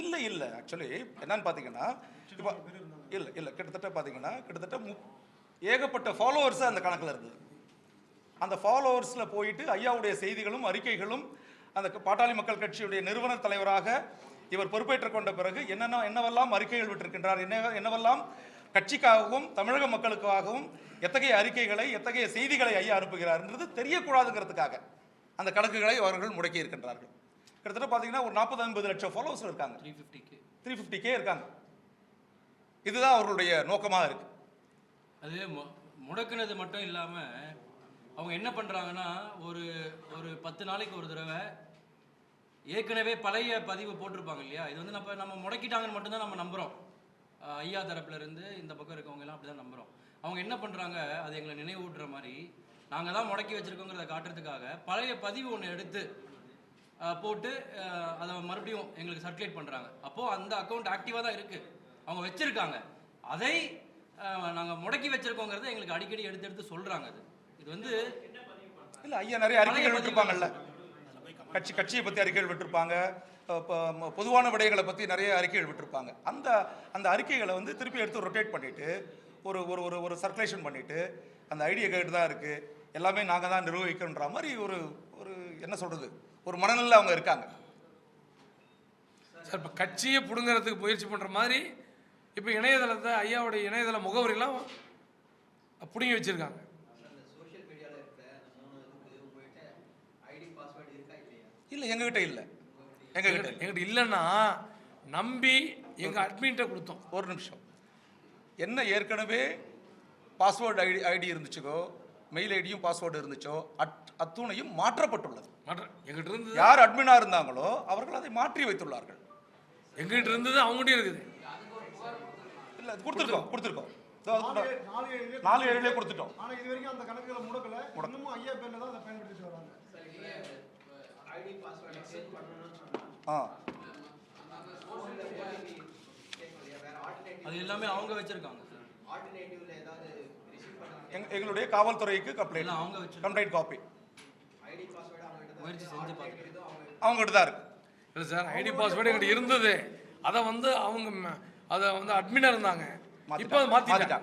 இல்லை இல்லை. ஆக்சுவலி என்னன்னு பார்த்தீங்கன்னா இப்போ இல்லை இல்லை. கிட்டத்தட்ட பார்த்தீங்கன்னா கிட்டத்தட்ட மு ஏகப்பட்ட ஃபாலோவர்ஸாக அந்த கணக்கில் இருந்தது அந்த ஃபாலோவர்ஸில் போயிட்டு ஐயாவுடைய செய்திகளும் அறிக்கைகளும் அந்த பாட்டாளி மக்கள் கட்சியுடைய நிறுவனர் தலைவராக இவர் பொறுப்பேற்றுக் கொண்ட பிறகு என்னென்ன என்னவெல்லாம் அறிக்கைகள் விட்டிருக்கின்றார் என்ன என்னவெல்லாம் கட்சிக்காகவும் தமிழக மக்களுக்காகவும் எத்தகைய அறிக்கைகளை எத்தகைய செய்திகளை ஐயா அனுப்புகிறார்ன்றது தெரியக்கூடாதுங்கிறதுக்காக அந்த கணக்குகளை அவர்கள் முடக்கி இருக்கின்றார்கள் கிட்டத்தட்ட பார்த்தீங்கன்னா ஒரு நாற்பது ஐம்பது லட்சம் ஃபாலோவர்ஸ் இருக்காங்க. Three fifty K three fifty K இருக்காங்க. இதுதான் அவர்களுடைய நோக்கமாக இருக்கு. அது முடக்குனது மட்டும் இல்லாமல் அவங்க என்ன பண்ணுறாங்கன்னா ஒரு ஒரு பத்து நாளைக்கு ஒரு தடவை ஏற்கனவே பழைய பதிவு போட்டிருப்பாங்க இல்லையா? இது வந்து நம்ம நம்ம முடக்கிட்டாங்கன்னு மட்டும்தான் நம்ம நம்புகிறோம் ஐயா தரப்புல இருந்து இந்த பக்கம் இருக்கவங்க எல்லாம் அப்படி தான் நம்புகிறோம் அவங்க என்ன பண்ணுறாங்க அது எங்களை நினைவூட்டுற மாதிரி நாங்கள் தான் முடக்கி வச்சுருக்கோங்கிறத காட்டுறதுக்காக பழைய பதிவு ஒன்று எடுத்து போட்டு அதை மறுபடியும் எங்களுக்கு சர்க்குலேட் பண்ணுறாங்க அப்போது அந்த அக்கௌண்ட் ஆக்டிவாக தான் இருக்குது அவங்க வச்சுருக்காங்க. அதை நாங்கள் முடக்கி வச்சுருக்கோங்கிறத எங்களுக்கு அடிக்கடி எடுத்து எடுத்து சொல்கிறாங்க அது. இது வந்து இல்லை ஐயா நிறைய அறிக்கைகள் விட்டுருப்பாங்கல்ல? கட்சி கட்சியை பற்றி அறிக்கைகள் விட்டிருப்பாங்க. பொதுவான விடயங்களை பற்றி நிறைய அறிக்கைகள் விட்டிருப்பாங்க. அந்த அந்த அறிக்கைகளை வந்து திருப்பி எடுத்து ரொட்டேட் பண்ணிட்டு ஒரு ஒரு ஒரு ஒரு சர்க்குலேஷன் பண்ணிட்டு அந்த ஐடியா கேட்டு தான் இருக்குது எல்லாமே நாங்கள் தான் நிர்வகிக்கணுன்ற மாதிரி ஒரு என்ன சொல்கிறது ஒரு மனநிலை அவங்க இருக்காங்க. சார் இப்போ கட்சியை பிடுங்கிறதுக்கு முயற்சி பண்ணுற மாதிரி இப்போ இணையதளத்தை ஐயாவுடைய இணையதள முகவரியெல்லாம் பிடுங்கி வச்சுருக்காங்க. இல்லை எங்ககிட்ட இல்லை. எங்ககிட்ட எங்கிட்ட இல்லைன்னா நம்பி எங்கள் அட்மின்ட்ட கொடுத்தோம். ஒரு நிமிஷம். என்ன ஏற்கனவே பாஸ்வேர்டு ஐடி ஐடி இருந்துச்சுக்கோ மெயில் ஐடியும் பாஸ்வேர்டு இருந்துச்சோ அட் அத்துணையும் மாற்றப்பட்டுள்ளது. எங்கிட்ட இருந்தது? யார் அட்மினாக இருந்தாங்களோ அவர்கள் அதை மாற்றி வைத்துள்ளார்கள். எங்கிட்ட இருந்தது அவங்ககிட்டயும் இருக்குது. இல்லை அது கொடுத்துருக்கோம் கொடுத்துருக்கோம். நாலு நாலு ஏழுலயே நாலு ஏழுலேயே கொடுத்துட்டோம். ஆனா இது வரைக்கும் அந்த கணக்குகளை முடக்கல. இன்னமும் ஐயா பேர்ல தான் அதை பயன்படுத்திட்டு வராங்க. ஐடி பாஸ்வேர்டு சேஞ்ச் பண்ணணும்னு சொன்னா ஆ. அது எல்லாமே அவங்க வச்சுருக்காங்க. சார் ஆல்டர்னேட்டிவ்ல ஏதாவது எங்களுடைய காவல்துறைக்கு கம்ப்ளைண்ட். கம்ப்ளைண்ட் காப்பி அவங்ககிட்ட தான் இருக்கு. இல்லை சார் ஐடி பாஸ்வேர்டு எங்கிட்ட இருந்தது. அதை வந்து அவங்க அதை வந்து அட்மினாக இருந்தாங்க. இப்போ. மாற்றிட்டாங்க